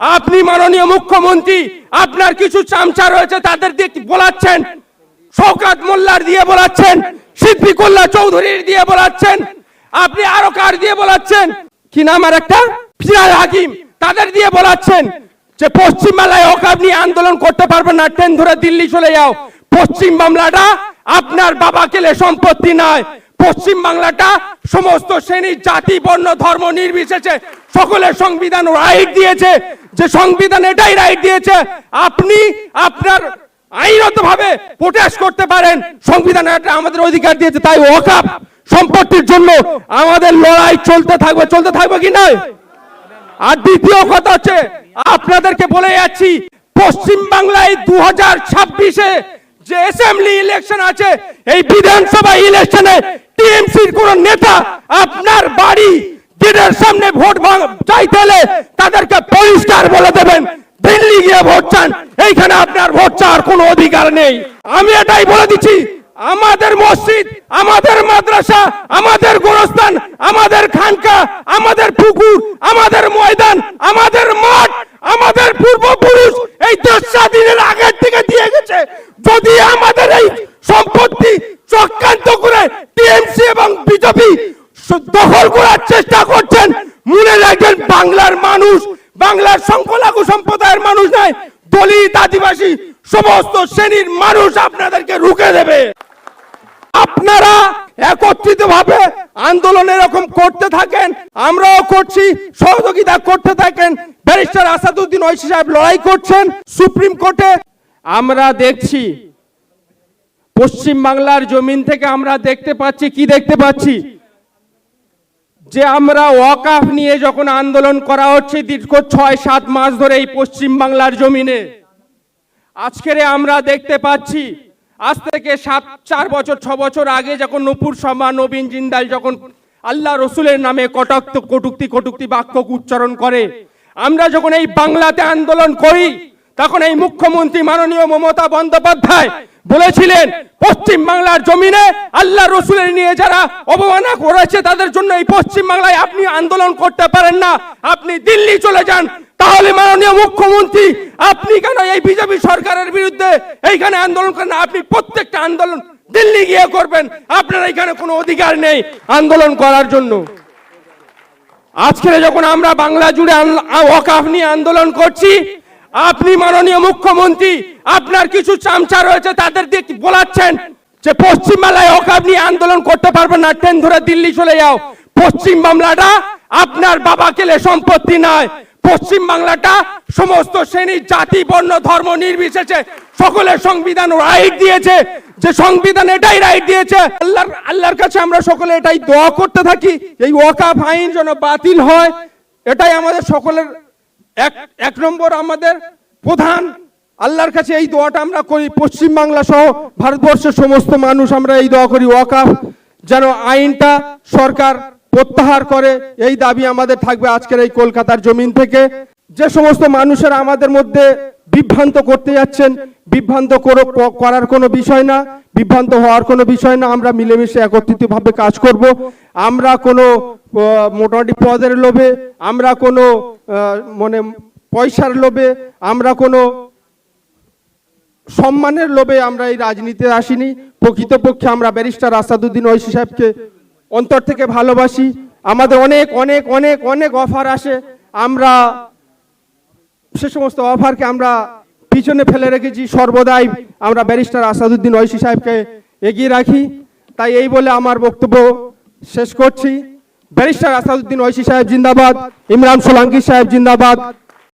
আপনি মাননীয় মুখ্যমন্ত্রী, আপনার কিছু চামচা রয়েছে, তাদের দিয়ে বলাচ্ছেন? শওকাত মোল্লার দিয়ে বলাচ্ছেন, সিদ্দিকুল্লাহ চৌধুরীর দিয়ে বলাচ্ছেন, আপনি আরও কার দিয়ে বলাচ্ছেন? কি নাম আর একটা? ফিরাজ হাকিম, তাদের দিয়ে বলাচ্ছেন যে পশ্চিম বাংলায় ওকাব নিয়ে আন্দোলন করতে পারবেন না, ট্রেন ধরে দিল্লি চলে যাও। পশ্চিম বাংলাটা আপনার বাবা কেলে সম্পত্তি নয় পশ্চিম বাংলাটা সমস্ত শ্রেণির জাতি, বর্ণ, ধর্ম নির্বিশেষে সকলের সংবিধান রাইট দিয়েছে। যে সংবিধান এটাই রাইট দিয়েছে, আপনি আপনার আইনত ভাবে প্রোটেস্ট করতে পারেন। সংবিধান আমাদের অধিকার দিয়েছে, তাই ওয়াকাপ সম্পত্তির জন্য আমাদের লড়াই চলতে থাকবে। চলতে থাকবে কি নয়? আর দ্বিতীয় কথা হচ্ছে, আপনাদেরকে বলে যাচ্ছি, পশ্চিম বাংলায় দু হাজার ছাব্বিশে যে অ্যাসেম্বলি ইলেকশন আছে, এই বিধানসভা ইলেকশনে টিএমসির কোন নেতা আপনার বাড়ি গেটের সামনে ভোট ভাঙ- চাইতে হলে তাদেরকে পরিষ্কার বলে দেবেন, দিল্লি গিয়ে ভোট চান, এইখানে আপনার ভোট চাওয়ার কোনো অধিকার নেই। আমি এটাই বলে দিচ্ছি, আমাদের মসজিদ, আমাদের মাদ্রাসা, আমাদের গোরস্থান, আমাদের খানকা, আমাদের পুকুর, আমাদের ময়দান, আমাদের মাঠ, আমাদের পূর্বপুরুষ এই দেশ স্বাধীনের আগের থেকে দিয়ে গেছে। যদি আমাদের এই সম্পত্তি চক্রান্ত করে টিএমসি এবং বিজেপি দখল করার চেষ্টা করছেন। মনে রাখবেন, বাংলার মানুষ, বাংলার সংখ্যালঘু সম্প্রদায়ের মানুষ নয়, দলিত আদিবাসী, সমস্ত শ্রেণির মানুষ আপনাদেরকে রুখে দেবে। আপনারা একত্রিত ভাবে আন্দোলন এরকম করতে থাকেন, আমরাও করছি, সহযোগিতা করতে থাকেন। ব্যারিস্টার আসাদুদ্দিন ঐশী সাহেব লড়াই করছেন সুপ্রিম কোর্টে। আমরা দেখছি পশ্চিম বাংলার জমিন থেকে আমরা দেখতে পাচ্ছি, কি দেখতে পাচ্ছি? যে আমরা ওয়াকাফ নিয়ে যখন আন্দোলন করা হচ্ছে দীর্ঘ ছয়, সাত মাস ধরে এই পশ্চিম বাংলার জমিনে, আজকের আমরা দেখতে পাচ্ছি, আজ থেকে সাত, চার বছর, ছ বছর আগে যখন নপুর শর্মা নবীন জিন্দাল যখন আল্লাহ রসুলের নামে কটাক্ত কটুক্তি কটুক্তি বাক্য উচ্চারণ করে, আমরা যখন এই বাংলাতে আন্দোলন করি, তখন এই মুখ্যমন্ত্রী মাননীয় মমতা বন্দ্যোপাধ্যায় বলেছিলেন, পশ্চিম বাংলার জমিনে আল্লাহ রসুলের নিয়ে যারা অবমাননা করেছে, তাদের জন্য এই পশ্চিম বাংলায় আপনি আন্দোলন করতে পারেন না। আপনি দিল্লি চলে যান। তাহলে মাননীয় মুখ্যমন্ত্রী, আপনি কেন এই বিজেপি সরকারের বিরুদ্ধে এইখানে আন্দোলন করেন আপনি প্রত্যেকটা আন্দোলন দিল্লি গিয়ে করবেন। আপনার এখানে কোনো অধিকার নেই আন্দোলন করার জন্য। আজকে যখন আমরা বাংলা জুড়ে ওয়াকাফ নিয়ে আন্দোলন করছি আপনি মাননীয় মুখ্যমন্ত্রী, আপনার কিছু চামচা রয়েছে, তাদের দিয়ে বলাচ্ছেন যে পশ্চিম বাংলায় ওয়াকাফ নিয়ে আন্দোলন করতে পারবেন না, ট্রেন ধরে দিল্লি চলে যাও। পশ্চিম বাংলাটা আপনার বাবা কেলে সম্পত্তি নয়। পশ্চিম বাংলাটা সমস্ত শ্রেণির জাতি, বর্ণ, ধর্ম নির্বিশেষে সকলের সংবিধান রাইট দিয়েছে। যে সংবিধান এটাই রাইট দিয়েছে। আল্লাহর আল্লাহর কাছে আমরা সকলে এটাই দোয়া করতে থাকি, এই ওয়াকাফ আইন যেন বাতিল হয়, এটাই আমাদের সকলের এক এক নম্বর আমাদের প্রধান, আল্লাহর কাছে এই দোয়াটা আমরা করি, পশ্চিম বাংলা সহ ভারতবর্ষের সমস্ত মানুষ আমরা এই দোয়া করি, ওয়াকাফ, যেন আইনটা সরকার প্রত্যাহার করে, এই দাবি আমাদের থাকবে আজকের এই কলকাতার জমিন থেকে। যে সমস্ত মানুষেরা আমাদের মধ্যে বিভ্রান্ত করতে যাচ্ছেন, বিভ্রান্ত করো- করার কোনো বিষয় না, বিভ্রান্ত হওয়ার কোনো বিষয় না, আমরা মিলেমিশে একত্রিতভাবে কাজ করব। আমরা কোনো মোটামুটি পদের লোভে আমরা কোনো মানে পয়সার লোভে আমরা কোনো সম্মানের লোভে আমরা এই রাজনীতিতে আসিনি। প্রকৃতপক্ষে আমরা ব্যারিস্টার আসাদুদ্দিন ঐশী সাহেবকে অন্তর থেকে ভালোবাসি। আমাদের অনেক অনেক অনেক অনেক অফার আসে। আমরা সে সমস্ত অফারকে আমরা পিছনে ফেলে রেখেছি। সর্বদাই আমরা ব্যারিস্টার আসাদুদ্দিন ঐশী সাহেবকে এগিয়ে রাখি। তাই এই বলে আমার বক্তব্য শেষ করছি। ব্যারিস্টার আসাদুদ্দিন ঐশী সাহেব জিন্দাবাদ ইমরান সোলাঙ্কি সাহেব জিন্দাবাদ